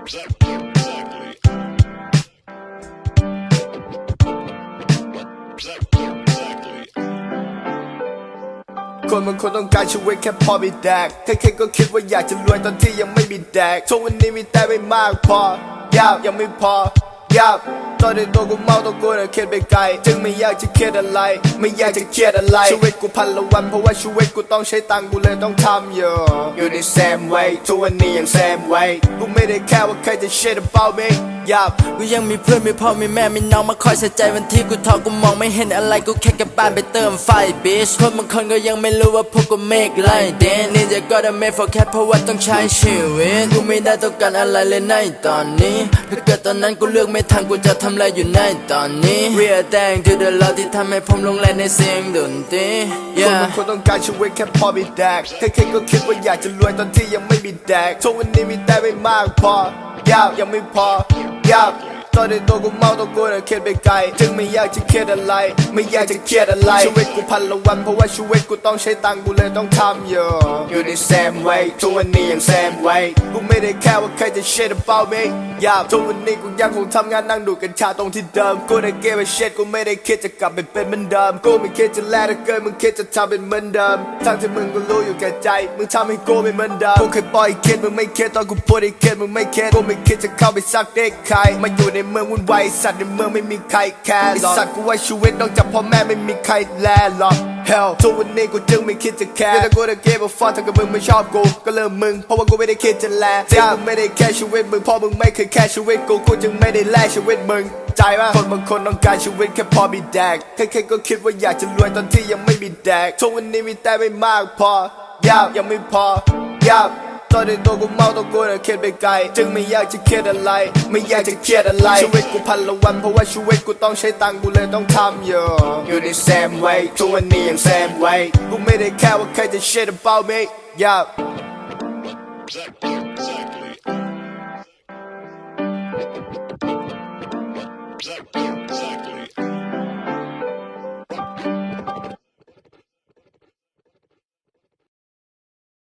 คนบางคนต้องการชีวิตแค่พอมีแดกแครๆก็คิดว่าอยากจะรวยตอนที่ยังไม่มีแดกทุกวันนี้มีแต่ไม่มากพอ ยากยังไม่พอยาก ตอนในตัวกูเมาตัวกูน่ะคิดไปไกล จึงไม่อยากจะเครียดอะไร ไม่อยากจะเครียดอะไร ชีวิตกูพันละวันเพราะว่าชีวิตกูต้องใช้ตังกูเลยต้องทำอยู่อยู่ใน same way ทุกวันนี้ยัง same way กูไม่ได้แค่ว่าใครจะ shit about me อยากกูยังมีเพื่อนมีพ่อมีแม่มีน้องมาคอยใส่ใจวันที่กูท้อกูมองไม่เห็นอะไรกูแค่กลับบ้านไปเติมไฟบิชคนบางคนก็ยังไม่รู้ว่าพวกกู make like that นี่จะก็ได้ make for cat เพราะว่าต้องใช้ชีวิตกูไม่ได้ต้องการอะไรเลยในตอนนี้ถ้าเกิดตอนนั้นกูเลือกไม่ทันกูจะทำอะไรอยู่ในตอนนี้ Real thank to the Lord ที่ทำให้ผมลงแรงในเสียงดนตรีคนบางคนต้องการชีวิตแค่พอมีแดกใครๆก็คิดว่าอยากจะรวยตอนที่ยังไม่มีแดกทุกวันนี้มีแต่ไม่มากพอยากยังไม่พอยาก ตอนในตัวกูเมาตัวกูน่ะคิดไปไกล จึงไม่อยากจะเครียดอะไร ไม่อยากจะเครียดอะไร ชีวิตกูพันละวันเพราะว่าชีวิตกูต้องใช้ตังกูเลยต้องทำอยู่อยู่ใน same way ทุกวันนี้ยัง same way กูไม่ได้แค่ว่าใครจะ shit about me ยากทุกวันนี้กูยังคงทำงานนั่งดูกัญชาตรงที่เดิม กูได้เก็บไป shit กูไม่ได้คิดจะกลับไปเป็นเหมือนเดิม กูไม่คิดจะแลถ้าเกิดมึงคิดจะทำเป็นเหมือนเดิม ทั้งที่มึงก็รู้อยู่แก่ใจ มึงทำให้กูไม่เหมือนเดิม กูเคยปล่อยคิดมึงไม่คิดตอนกูพูดให้คิดมึงไม่คิด กูไม่คิดจะเข้าไปซักเด็กใครมาอยู่ในเมืองวุ่นวายไอ้สัตว์ในเมืองไม่มีใครแคร์หรอกไอสัตว์กูว่าชีวิตนอกจากพ่อแม่ไม่มีใครแลหรอก Hell ทุกวันนี้กูจึงไม่คิดจะแคร์แต่กูจะเก็บเอาฟันถ้าเกิดมึงไม่ชอบกูก็เริ่มมึงเพราะว่ากูไม่ได้คิดจะแลที่มึงไม่ได้แค่ชีวิตมึงเพราะมึงไม่เคยแค่ชีวิตกูกูจึงไม่ได้แลชีวิตมึงใจปะคนบางคนต้องการชีวิตแค่พอมีแดกใครๆก็คิดว่าอยากจะรวยตอนที่ยังไม่มีแดกทุกวันนี้มีแต่ไม่มากพอยากยังไม่พอยาก ตอนในตัวกูเมาตัวกูน่ะคิดไปไกล จึงไม่อยากจะเครียดอะไร ไม่อยากจะเครียดอะไร ชีวิตกูพันละวันเพราะว่าชีวิตกูต้องใช้ตังกูเลยต้องทำเยอะอยู่ในแซมไว้ทุกวันนี้ยังแซมไว้กูไม่ได้แค่ว่าใครจะ shit about me yeah Exactly. Exactly. Exactly.